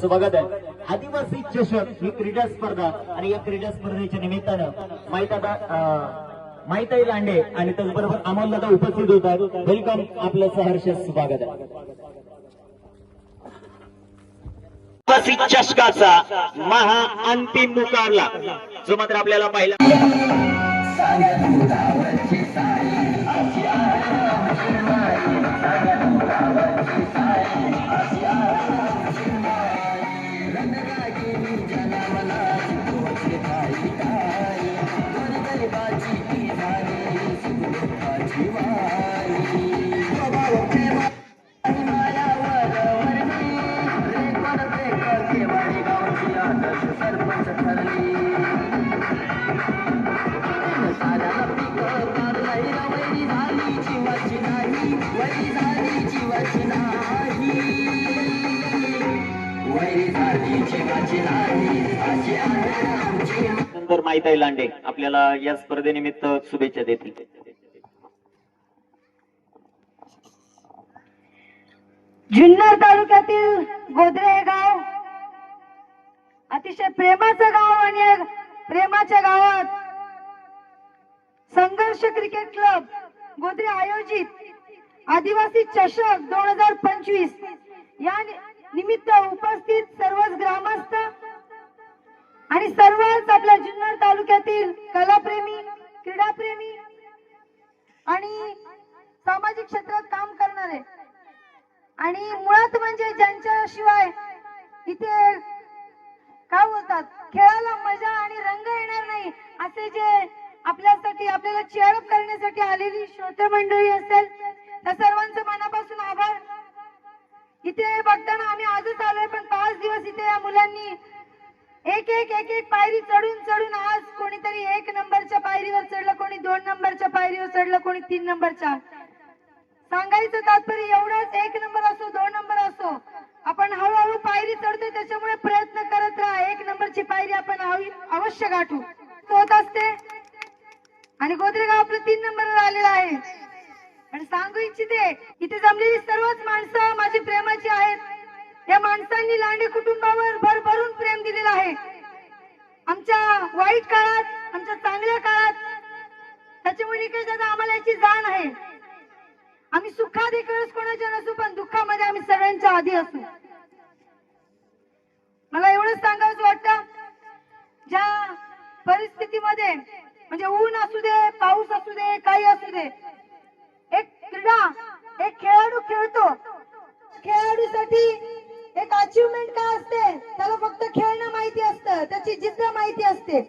स्वागत आहे. आदिवासी चषक ही क्रीडा स्पर्धा आणि या क्रीडा स्पर्धेच्या निमित्तानं माहितादा माहिताई लांडे आणि त्याचबरोबर अमोल दादा उपस्थित होत आहेत. वेलकम आपलं सहर्ष स्वागत आहे. आदिवासी चषकाचा महा अंतिम मुकाबला. जो मात्र आपल्याला पाहिला. ताई लांडे आपल्याला या स्पर्धेनिमित्त शुभेच्छा देतील. जुन्नर तालुक्यातील गोदरे गाव अतिशय प्रेमाचं गाव आणि प्रेमाच्या गावात संघर्ष क्रिकेट क्लब गोदरे आयोजित आदिवासी चषक दोन हजार पंचवीस या निमित्त उपस्थित सर्वच ग्रामस्थ आणि सर्वच आपल्या जुन्नर तालुक्यातील कलाप्रेमी क्रीडाप्रेमी आणि सामाजिक क्षेत्रात काम करणारे. आणि मुळात म्हणजे ज्यांच्याशिवाय इथे काय बोलतात? खेळाला मजा आणि रंग येणार नाही असे जे आपल्यासाठी आपल्याला चेअरअप करण्यासाठी आलेली श्रोते मंडळी असेल त्या सर्वांचं मनापासून आभार. इथे बघताना आम्ही आजच आलोय पण पाच दिवस इथे या मुलांनी एक एक एक एक पायरी चढून चढून आज कोणीतरी एक नंबरच्या पायरीवर चढलं कोणी दोन नंबरच्या पायरीवर चढलं कोणी तीन नंबरच्या. सांगायचं तात्पर्य एवढंच एक नंबर असो दोन नंबर असो. आपण हळूहळू पायरी चढतोय त्याच्यामुळे प्रयत्न करत राहा. एक नंबरची पायरी आपण अवश्य गाठू. होत असते. आणि गोदरेगाव आपलं तीन नंबरवर आलेलं आहे. आणि सांगू इच्छिते इथे जमलेली सर्वच माणसं माझी प्रेमाची आहेत. या माणसांनी लांडे कुटुंबावर भरभरून प्रेम दिलेलं आहे. आमच्या वाईट काळात आमच्या चांगल्या काळात त्याच्यामुळे निकेश आम्हाला याची जाण आहे. आम्ही सुखात एक वेळेस कोणाच्या नसू पण दुःखामध्ये आम्ही सगळ्यांच्या आधी असू. मला एवढंच सांगावंच वाटतं ज्या परिस्थितीमध्ये म्हणजे ऊन असू दे पाऊस असू दे काही असू दे एक क्रीडा एक खेळाडू खेळतो. खेळाडूसाठी एक अचिव्हमेंट काय असते? त्याला फक्त खेळणं माहिती असतं. त्याची जिद्द माहिती असते.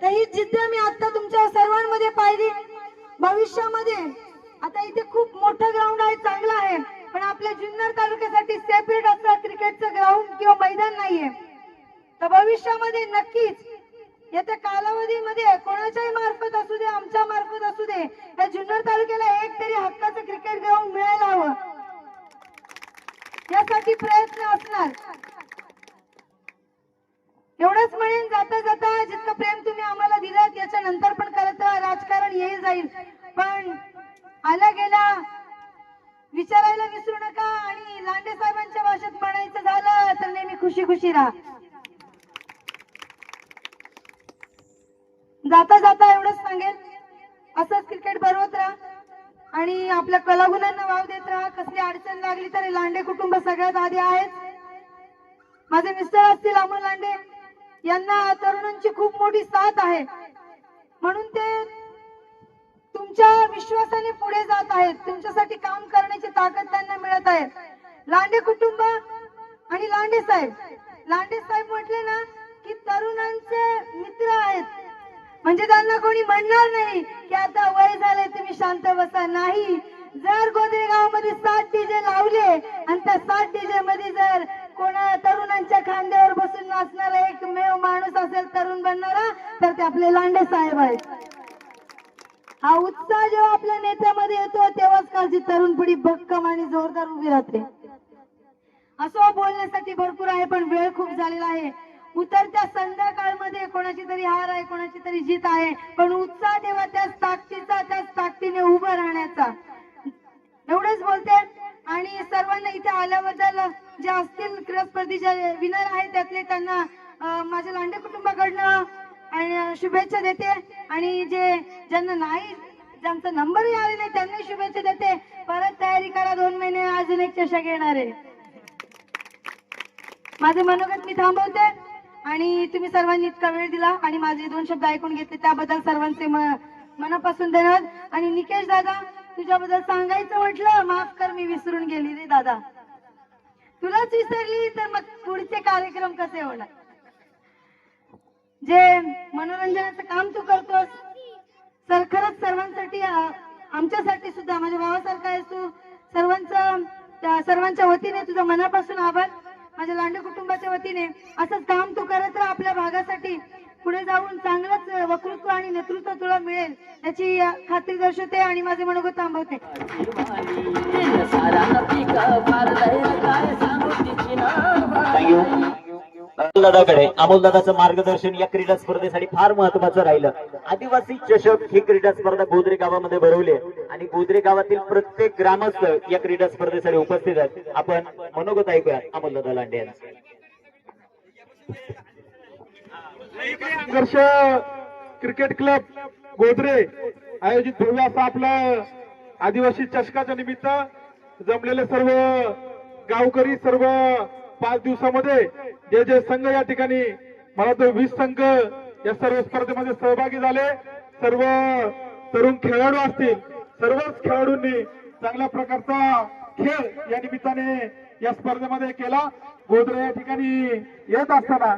तर ही जिद्द मी आता तुमच्या सर्वांमध्ये पाहिली. भविष्यामध्ये आता इथे खूप मोठं ग्राउंड आहे चांगलं आहे. पण आपल्या जुन्नर तालुक्यासाठी सेपरेट असं क्रिकेटचं ग्राउंड किंवा मैदान नाहीये. तर भविष्यामध्ये नक्कीच येत्या कालावधीमध्ये कोणाच्याही मार्फत असू दे आमच्या मार्फत असू दे या जुन्नर तालुक्याला एक तरी हक्काचं क्रिकेट ग्राउंड मिळायला हवं. यासाठी प्रयत्न असणार. एवढंच म्हणेन जाता जाता जितकं प्रेम तुम्ही आम्हाला दिलं याच्या नंतर पण करत राजकारण येईल जाईल. पण आला गेला विचारायला विसरू नका आणि लांडे साहेबांच्या भाषेत म्हणायचं झालं तर नेहमी खुशी खुशी राहा. जाता जाता एवढंच सांगेल असंच क्रिकेट भरवत राहा. आणि आपल्या कलागुणांना वाव देत राहा. कसली अडचण लागली तरी लांडे कुटुंब सगळ्यात आधी आहेत. माझे मिस्टर असतील अमोल लांडे. यांना तरुणांची खूप मोठी साथ आहे. म्हणून ते तुमच्या विश्वासाने पुढे जात आहेत. तुमच्यासाठी काम करण्याची ताकद त्यांना मिळत आहे. लांडे कुटुंब आणि लांडे साहेब. लांडे साहेब म्हटले ना की तरुणांचे म्हणजे त्यांना कोणी म्हणणार नाही की आता वय झाले तुम्ही शांत बसा. नाही. जर गोदेगाव सात डीजे लावले आणि त्या सात डीजे मध्ये जर कोणा तरुणांच्या खांद्यावर बसून नाचणारा एकमेव माणूस असेल तरुण बनणारा तर ते आपले लांडे साहेब आहेत. हा उत्साह जेव्हा आपल्या नेत्यामध्ये येतो तेव्हाच कालची तरुण पिढी भक्कम आणि जोरदार उभी राहते. असं बोलण्यासाठी भरपूर आहे पण वेळ खूप झालेला आहे. उतरत्या संध्याकाळमध्ये कोणाची तरी हार आहे कोणाची तरी जीत आहे पण उत्साह तेव्हा त्याच ताकदीचा त्याच ताकदीने उभं राहण्याचा. एवढंच बोलते. आणि सर्वांना इथे आल्याबद्दल जे असतील क्रीडा स्पर्धेचे विनर आहेत त्यातले त्यांना माझ्या लांडे कुटुंबाकडनं आणि शुभेच्छा देते. आणि जे ज्यांना नाही ज्यांचा नंबरही आले नाही त्यांनाही शुभेच्छा देते. परत तयारी करा दोन महिने अजून एक चषक येणार आहे. माझे मनोगत मी थांबवते. आणि तुम्ही सर्वांनी इतका वेळ दिला आणि माझे दोन शब्द ऐकून घेतले त्याबद्दल सर्वांचे मनापासून धन्यवाद. आणि निकेश दादा तुझ्याबद्दल सांगायचं म्हटलं माफ कर मी विसरून गेली रे दादा. तुलाच विसरली तर मग पुढचे कार्यक्रम कसे होणार? जे मनोरंजनाचं काम तू करतोस तर खरंच सर्वांसाठी आमच्यासाठी सुद्धा माझ्या भावासारखा आहेस तू. सर्वांचं सर्वांच्या वतीने तुझा मनापासून आभार. माझ्या लांडे कुटुंबाच्या वतीने असंच काम तू करत राहा आपल्या भागासाठी. पुढे जाऊन चांगलंच वक्तृत्व आणि नेतृत्व तुला मिळेल याची खात्री दर्शवते आणि माझे मनोगत थांबवते. दादाकडे अमोल दादाचं मार्गदर्शन या क्रीडा स्पर्धेसाठी फार महत्वाचं राहिलं. आदिवासी चषक ही क्रीडा स्पर्धा गोदरे गावामध्ये भरवली आणि गोदरे गावातील प्रत्येक ग्रामस्थ या क्रीडा स्पर्धेसाठी उपस्थित आहेत. आपण मनोगत ऐकूया अमोल दादा लांडे यांचं. संघर्ष क्रिकेट क्लब गोदरे आयोजित ठेवला असं आपलं आदिवासी चषकाच्या निमित्त जमलेले सर्व गावकरी सर्व पाच दिवसामध्ये जे जे संघ या ठिकाणी मला तो वीस संघ या सर्व स्पर्धेमध्ये सहभागी झाले. सर्व तरुण खेळाडू असतील सर्वच खेळाडूंनी चांगल्या प्रकारचा खेळ या निमित्ताने या स्पर्धेमध्ये केला. गोदरे या ठिकाणी येत असताना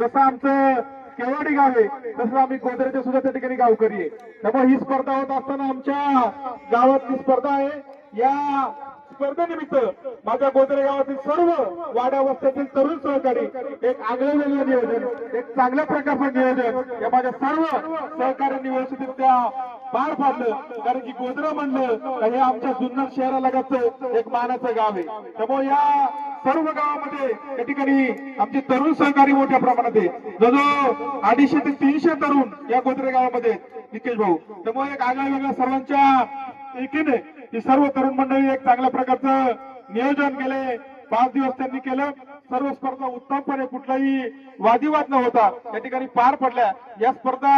जसं आमचं केवाडी गाव आहे तसं आम्ही गोदरेचे सुद्धा त्या ठिकाणी गावकरी आहे. त्यामुळे ही स्पर्धा होत असताना आमच्या गावातली स्पर्धा आहे. या स्पर्धेनिमित्त माझ्या गोदरे गावातील सर्व वाड्या वस्त्यातील तरुण सहकारी एक आगळेवेगळं नियोजन एक चांगल्या प्रकारचं नियोजन या माझ्या सर्व सहकार्यांनी व्यवस्थितरित्या पार पाडलं. कारण की गोदरा म्हणलं हे आमच्या जुन्नर शहरालगतचं एक मानाचं गाव आहे. त्यामुळे या सर्व गावामध्ये या ठिकाणी आमचे तरुण सहकारी मोठ्या प्रमाणात आहे जवळजवळ अडीचशे ते तीनशे तरुण या गोदरे गावामध्ये निकेश भाऊ त्यामुळे एक आगळ्या वेगळ्या सर्वांच्या एकीने ही सर्व तरुण मंडळी एक चांगल्या प्रकारचं नियोजन केले. पाच दिवस त्यांनी केलं. सर्व स्पर्धा उत्तमपणे कुठलाही वादिवाद न होता या ठिकाणी पार पडल्या. या स्पर्धा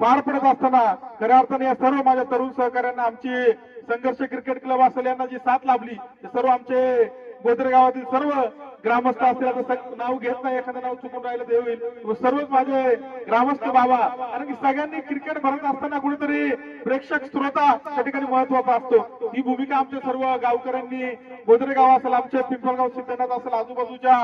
पार पडत असताना खऱ्या अर्थाने या सर्व माझ्या तरुण सहकार्यांना आमची संघर्ष क्रिकेट क्लब असेल यांना जी साथ लाभली ते सर्व आमचे गोदरे गावातील सर्व ग्रामस्थ असल्याचं आता नाव घेत नाही एखादं नाव चुकून राहिलं ते होईल. सर्वच माझे ग्रामस्थ बाबा. कारण की सगळ्यांनी क्रिकेट भरत असताना कुठेतरी प्रेक्षक श्रोता त्या ठिकाणी महत्त्वाचा असतो. ही भूमिका आमच्या सर्व गावकऱ्यांनी गोदरे गाव असेल आमच्या पिंपळगाव सिद्धनाथ असेल आजूबाजूच्या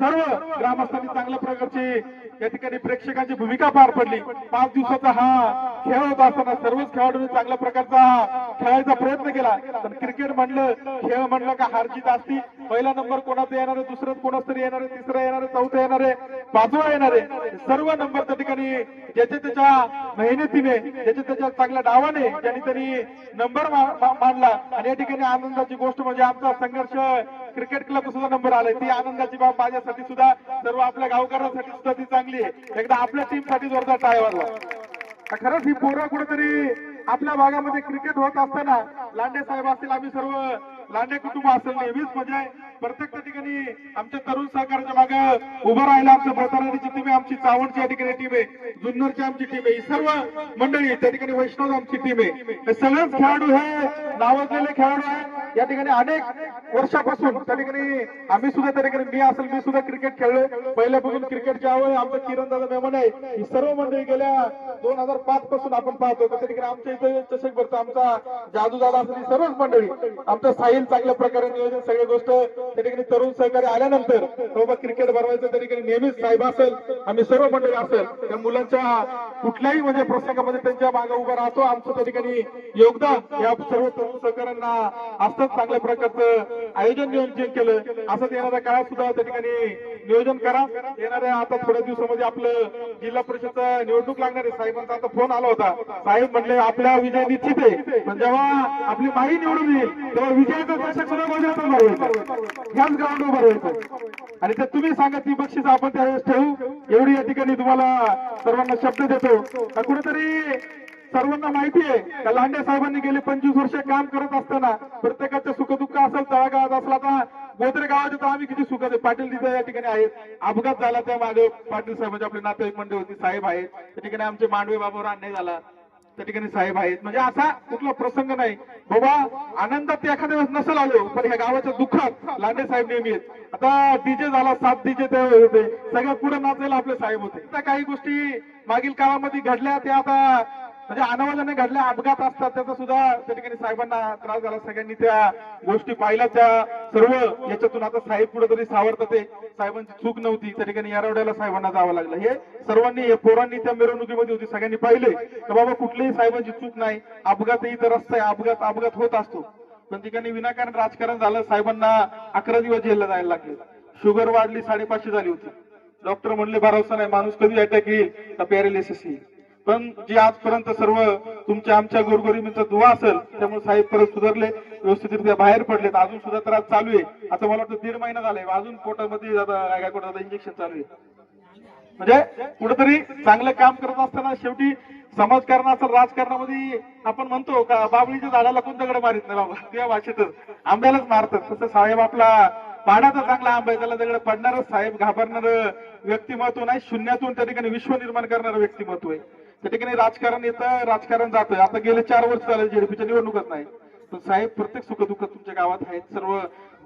सर्व ग्रामस्थांनी चांगल्या प्रकारची या ठिकाणी प्रेक्षकांची भूमिका पार पडली. पाच दिवसाचा हा खेळ होत असताना सर्वच खेळाडूंनी चांगल्या प्रकारचा खेळायचा प्रयत्न केला. पण क्रिकेट म्हणलं खेळ म्हणलं का हार जीत असती? पहिला नंबर कोणाचा येणार दुसरं कोणाच तरी येणार आहे तिसरं येणार आहे चौथं येणार आहे पाचवा येणार आहे. सर्व नंबर त्या ठिकाणी ज्याच्या त्याच्या मेहनतीने ज्याच्या त्याच्या चांगल्या डावाने ज्यांनी त्यांनी नंबर मा- मांडला. आणि या ठिकाणी आनंदाची गोष्ट म्हणजे आमचा संघर्ष क्रिकेट क्लब सुद्धा नंबर आलाय. ती आनंदाची बाब माझ्यासाठी सुद्धा सर्व आपल्या गावकऱ्यांसाठी सुद्धा ती चांगली आहे. एकदा आपल्या टीमसाठी जोरदार टाळ्या वाजवा खरंच ही पोरं कुठेतरी आपल्या भागामध्ये क्रिकेट होत असताना लांडे साहेब असतील आम्ही सर्व लांडे कुटुंब असेल नेहमीच म्हणजे प्रत्येक त्या ठिकाणी आमच्या तरुण सहकाराच्या मागे उभं राहिलं आमच्या प्रतारणीची टीम आहे आमची चावणची या ठिकाणी टीम आहे जुन्नरची आमची टीम आहे ही सर्व मंडळी त्या ठिकाणी वैष्णव आमची टीम आहे. सगळेच खेळाडू हे नावाजलेले खेळाडू आहे या ठिकाणी अनेक वर्षापासून त्या ठिकाणी आम्ही सुद्धा त्या ठिकाणी मी असेल मी सुद्धा क्रिकेट खेळलोय. पहिल्यापासून क्रिकेटची आवड आहे आमचं किरण दादा मेमन आहे ही सर्व मंडळी गेल्या दोन हजार पाच पासून आपण पाहतो त्या ठिकाणी आमच्या इथे चषक भरतो आमचा जादू दादा असेल सर्वच मंडळी. आमचं साहिल चांगल्या प्रकारे नियोजन सगळी गोष्ट त्या ठिकाणी तरुण सहकारी आल्यानंतर बाबा क्रिकेट भरवायचं त्या ठिकाणी नेहमीच साहेब असेल आम्ही सर्व मंडळी असेल त्या मुलांच्या कुठल्याही म्हणजे प्रसंगामध्ये त्यांच्या मागे उभा राहतो. आमचं त्या ठिकाणी योगदान या सर्व तरुण सहकाऱ्यांना असंच चांगल्या प्रकारचं आयोजन नियोजन केलं. असंच येणाऱ्या काळात सुद्धा त्या ठिकाणी नियोजन करा. येणाऱ्या आता थोड्या दिवसामध्ये आपलं जिल्हा परिषदचा निवडणूक लागणार आहे. साहेबांचा आता फोन आला होता. साहेब म्हणले आपला विजय निश्चित आहे. पण जेव्हा आपली माही निवडून येईल तेव्हा विजयाचा दर्शक सुद्धा गोंधळातच भरवायचं ह्याच ग्राउंडवर भरवायचं आणि ते तुम्ही सांगा ती बक्षीस आपण त्यावेळेस ठेवू. एवढी या ठिकाणी तुम्हाला सर्वांना शब्द देतो. का कुठेतरी सर्वांना माहिती आहे का लांडे साहेबांनी गेले पंचवीस वर्ष काम करत असताना प्रत्येकाचं सुखदुःख असेल तळागाळात असला तर गोदरे गावात तर आम्ही किती सुख पाटील तिथे या ठिकाणी आहेत. अपघात झाला त्या मागे. पाटील साहेबांचे म्हणजे आपले नातेवाईक मंडळी होती साहेब आहेत. त्या ठिकाणी आमचे मांडवे बाबावर अन्याय झाला. त्या ठिकाणी साहेब आहेत. म्हणजे असा कुठला प्रसंग नाही. बाबा आनंदात एखाद्या वेळेस नसेल आलो पण ह्या गावाच्या दुःखात लांडे साहेब नेहमी आहेत. आता डीजे झाला सात डीजे ते होते. सगळ्यात पुढे नाचायला आपले साहेब होते. काही गोष्टी मागील काळामध्ये घडल्या त्या आता म्हणजे अनावाजाने घडल्या अपघात असतात त्याचा सुद्धा त्या ठिकाणी साहेबांना त्रास झाला. सगळ्यांनी त्या गोष्टी पाहिल्या. त्या सर्व याच्यातून आता साहेब कुठेतरी सावरतात साहेबांची चूक नव्हती. त्या ठिकाणी यारवड्याला साहेबांना जावं लागलं. हे सर्वांनी पोरांनी त्या मिरवणुकीमध्ये होती. सगळ्यांनी पाहिले तर बाबा कुठलीही साहेबांची चूक नाही. अपघातही तर रस्ता आहे अपघात अपघात होत असतो. पण ठिकाणी विनाकारण राजकारण झालं साहेबांना अकरा दिवस जेलला जायला लागले. शुगर वाढली साडेपाचशे झाली होती. डॉक्टर म्हणले भरोसा नाही माणूस कधी अटॅक येईल का येईल पण जे आजपर्यंत सर्व तुमच्या आमच्या गोरगरिबींचा दुवा असेल त्यामुळे साहेब परत सुधारले व्यवस्थितरित्या बाहेर पडलेत. अजून सुद्धा त्रास चालू आहे. आता मला वाटतं दीड महिना झालाय. अजून पोटामध्ये आता इंजेक्शन चालू आहे. म्हणजे कुठेतरी चांगलं काम करत असताना शेवटी समाजकारणाचं राजकारणामध्ये आपण म्हणतो का बाबळीच्या झाडाला कोण दगड मारित नाही बाबा? त्या भाषेतच. आंब्यालाच मारतात. तसं साहेब आपला पाण्याचा चांगला आंबा आहे. त्याला दगड पडणार साहेब घाबरणार व्यक्तिमत्व नाही. शून्यातून त्या ठिकाणी विश्व निर्माण करणारं व्यक्तिमत्व आहे. त्या ठिकाणी राजकारण येतं राजकारण जातं आता गेले चार वर्ष झाले झेडपीच्या निवडणूकच नाही. पण साहेब प्रत्येक सुखदुःख तुमच्या गावात आहेत सर्व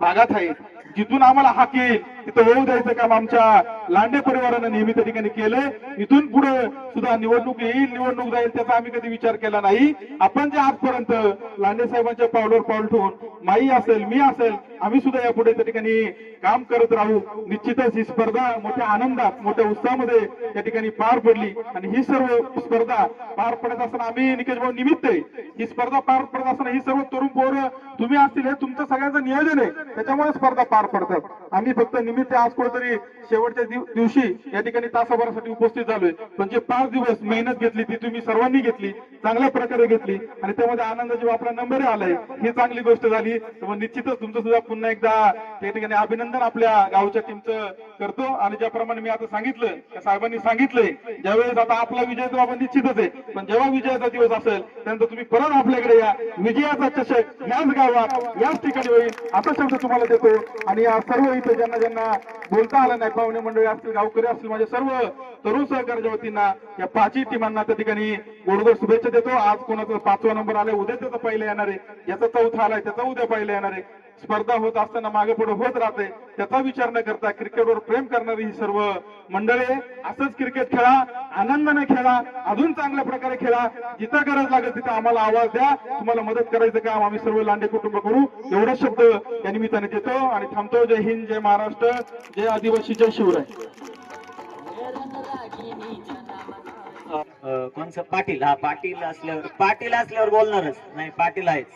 भागात आहे. जिथून आम्हाला हाक येईल तिथं होऊ द्यायचं काम आमच्या लांडे परिवारानं नेहमी त्या ठिकाणी केलं इथून पुढे सुद्धा निवडणूक येईल निवडणूक जाईल त्याचा आम्ही कधी विचार केला नाही. आपण जे आजपर्यंत लांडे साहेबांच्या पावलावर पाऊल ठेवून माई असेल मी असेल आम्ही सुद्धा यापुढे त्या ठिकाणी काम करत राहू. निश्चितच ही स्पर्धा मोठ्या आनंदात मोठ्या उत्साहामध्ये या ठिकाणी पार पडली. आणि ही सर्व स्पर्धा पार पडत असताना आम्ही निकेश भाऊ निमित्त आहे. ही स्पर्धा पार पडत असताना ही सर्व तरुण पोरं तुम्ही असतील हे तुमचं सगळ्यांचं नियोजन आहे. त्याच्यामुळे स्पर्धा पार पडतात. आम्ही फक्त निमित्त आज कुठेतरी शेवटच्या दिवशी या ठिकाणी तासाभरासाठी उपस्थित झालोय. पण जे पाच दिवस मेहनत घेतली ती तुम्ही सर्वांनी घेतली चांगल्या प्रकारे घेतली आणि त्यामध्ये आनंदाची आपला नंबर आलाय ही चांगली गोष्ट झाली. तर निश्चितच तुमचं सुद्धा पुन्हा एकदा त्या ठिकाणी अभिनंदन आपल्या गावच्या टीमचं करतो. आणि ज्याप्रमाणे मी आता सांगितलं त्या साहेबांनी सांगितलंय ज्यावेळेस आता आपला विजय तो आपण निश्चितच आहे पण जेव्हा विजयाचा दिवस असेल त्यानंतर तुम्ही परत आपल्याकडे या. विजयाचा चषक याच गावात याच ठिकाणी होईल. असा शब्द तुम्हाला देतो. आणि या सर्व इथे ज्यांना ज्यांना बोलता आलं नाही पाहुणे मंडळी असतील गावकरी असतील माझ्या सर्व तरुण सहकार्याच्या वतींना या पाचही टीमांना त्या ठिकाणी गोडगोड शुभेच्छा देतो. आज कोणाचा पाचवा नंबर आलाय उद्या त्याचा पहिला येणार आहे. याचा चौथा आलाय त्याचा उद्या पहिला येणार आहे. स्पर्धा होत असताना मागे पुढे होत राहते त्याचा विचार न करता क्रिकेटवर प्रेम करणारी ही सर्व मंडळी असंच क्रिकेट खेळा आनंदाने खेळा अजून चांगल्या प्रकारे खेळा. जिथं गरज लागेल तिथं आम्हाला आवाज द्या. तुम्हाला मदत करायचं काम आम्ही सर्व लांडे कुटुंब करू. एवढा शब्द या निमित्ताने देतो आणि थांबतो. जय हिंद जय महाराष्ट्र जय आदिवासी जय शिवराय. कोणचं? पाटील. हा पाटील असल्यावर पाटील असल्यावर बोलणारच नाही पाटील आहेच.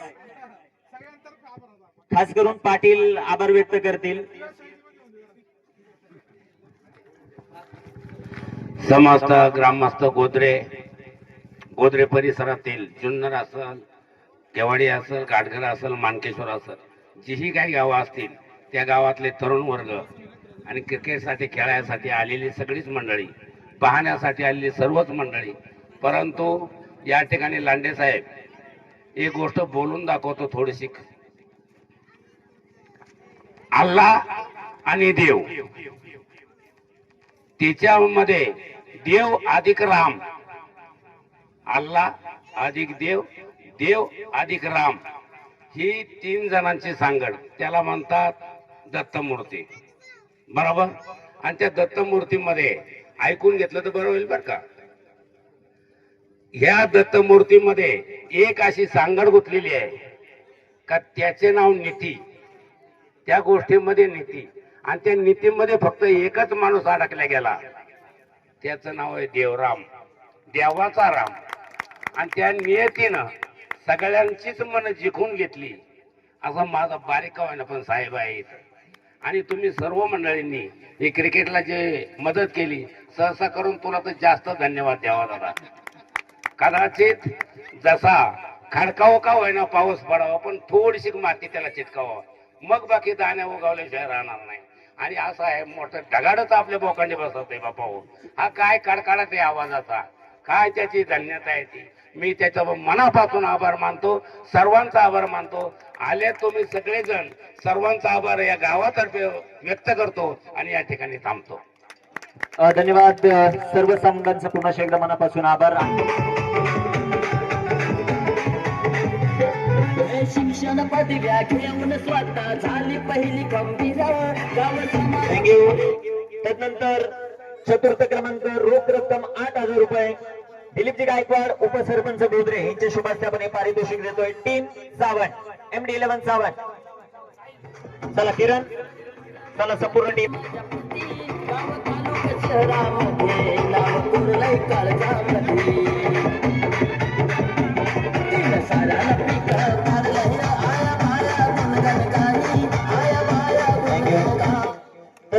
खास करून पाटील आभार व्यक्त करतील. समस्त ग्रामस्थ गोदरे गोदरे परिसरातील जुन्नर असल केवाडी असल गाडगर असल मानकेश्वर असल जीही काही गावं असतील त्या गावातले तरुण वर्ग आणि क्रिकेटसाठी खेळायसाठी आलेली सगळीच मंडळी पाहण्यासाठी आलेली सर्वच मंडळी परंतु या ठिकाणी लांडे साहेब एक गोष्ट बोलून दाखवतो थोडीशी. अल्लाह आणि देव. त्याच्यामध्ये देव अधिक राम. अल्ला अधिक देव देव अधिक राम. ही तीन जणांची सांगड. त्याला म्हणतात दत्तमूर्ती. बरोबर? आणि त्या दत्तमूर्तीमध्ये ऐकून घेतलं तर बरं होईल बर का? ह्या दत्तमूर्तीमध्ये एक अशी सांगड गुंतलेली आहे का त्याचे नाव नीती त्या गोष्टीमध्ये नीती. आणि त्या नीतीमध्ये फक्त एकच माणूस अडकला गेला. त्याचं नाव आहे देवराम. देवाचा राम. आणि त्या नियतीनं सगळ्यांचीच मन जिंकून घेतली. असं माझा बारीक ना पण साहेब आहेत. आणि तुम्ही सर्व मंडळींनी हे क्रिकेटला जे मदत केली सहसा करून तुला तर जास्त धन्यवाद द्यावा दादा. कदाचित जसा खडकाव का होईना पाऊस पडावा पण थोडीशी माती त्याला चिटकावा मग बाकी दाण्या उगवल्याशिवाय राहणार नाही. आणि असं आहे मोठं ढगाडच आपल्या बोकांडे बसत आहे बापा हो. हा काय कडकाडाच आहे आवाजाचा. काय त्याची धन्यता आहे ती. मी त्याच्या मनापासून आभार मानतो सर्वांचा आभार मानतो. आले तुम्ही सगळेजण सर्वांचा आभार या गावातर्फे व्यक्त करतो आणि या ठिकाणी थांबतो. धन्यवाद. सर्व संघांचं पुन्हा एकदा मनापासून आभार. शिक्षण पदव्या घेऊन स्वतः झाली पहिली खंबीर. गाव समाज त्यानंतर चतुर्थ क्रमांक रोख रक्कम आठ हजार रुपये. दिलीपजी गायकवाड उपसरपंच बोधरे यांच्या शुभास्थापन पारितोषिक देतोय team Sawant M D eleven Sawant. चला किरण चला संपूर्ण टीम. शहरामध्ये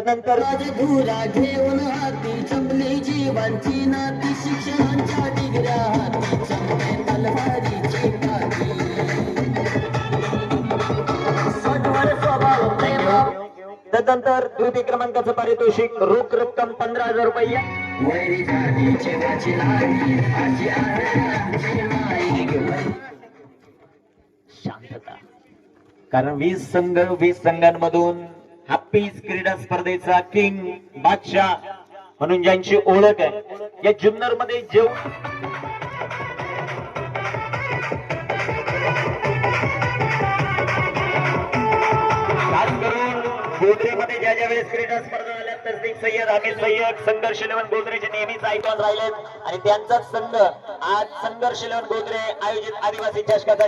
त्यानंतर धुरा घेऊन हाती चंपली जीवांची नाती शिक्षणांच्या हाती तलवारीची काठी. त्यानंतर तृतीय क्रमांकाचं पारितोषिक रोख रक्कम पंधरा हजार रुपये. शांतता. कारण वीस संघ वीस संघांमधून हॅपीज क्रीडा स्पर्धेचा किंग बादशाह म्हणून ज्यांची ओळख आहे या जुन्नरमध्ये जेव गोदरेमध्ये ज्या ज्या वेळेस क्रीडा स्पर्धा झाल्या तसदीक सय्यद हामिद सय्यद संघर्ष इलेव्हन गोदरेचे नेहमीच ऐकून राहिलेत आणि त्यांचाच संघ आज संघर्ष इलेव्हन गोदरे आयोजित आदिवासी चषकाचा